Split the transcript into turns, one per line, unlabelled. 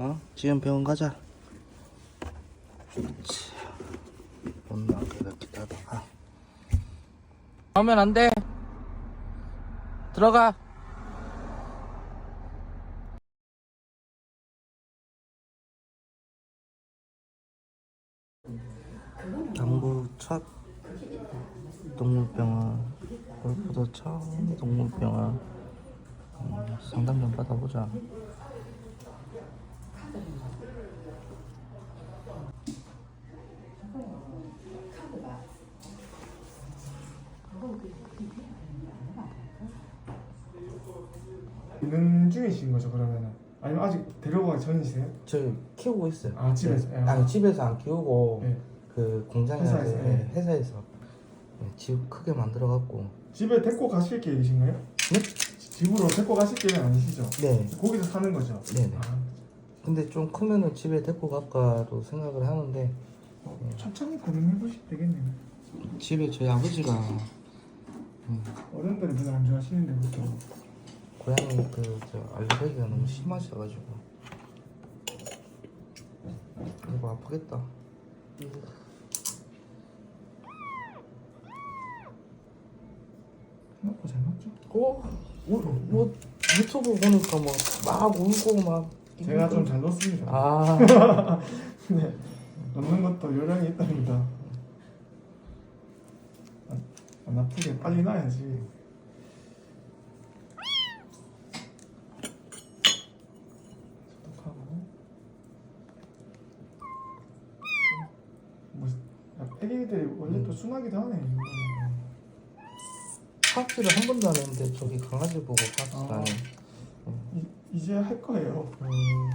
어? 지금 병원 가자. 못 나가게 기다려봐. 나오면 안 돼. 들어가. 당구 첫 동물병원 골프도 처음 동물병원 음, 상담 좀 받아보자.
있는 중이신 거죠 그러면은 아니면 아직 데려가기 전이세요?
저 키우고 있어요.
아, 집에서?
네. 아니 집에서 안 키우고
네.
그 공장에
회사에서,
네,
네.
회사에서 네, 집 크게 만들어 갖고
집에 데리고 가실 계획이신가요?
네?
집으로 데리고 가실 계획 아니시죠?
네.
거기서 사는 거죠?
네네.
아,
근데 좀 크면은 집에 데리고 갈까도 생각을 하는데
어, 천천히 고민해 보시면 되겠네요
집에 저희 아버지가 음,
어른들은 별로 안 좋아하시는데 보통
고양이 그저 알레르기가 너무 심하셔가지고 이거 아프겠다.
생각보다 잘 맞죠?
어? 뭐, 뭐 유튜브 보니까 뭐막 울고 막
제가 좀 잘 넣습니다
아
네. 넣는 것도 요령이 있답니다 안, 안 아프게 빨리 놔야지 소독하고 뭐 애기들이 원래 또 순하기도 하네.
파티를 한 번도 안 했는데 저기 강아지 보고 파티를
아.
안 해.
이, 이제 할 거예요
음,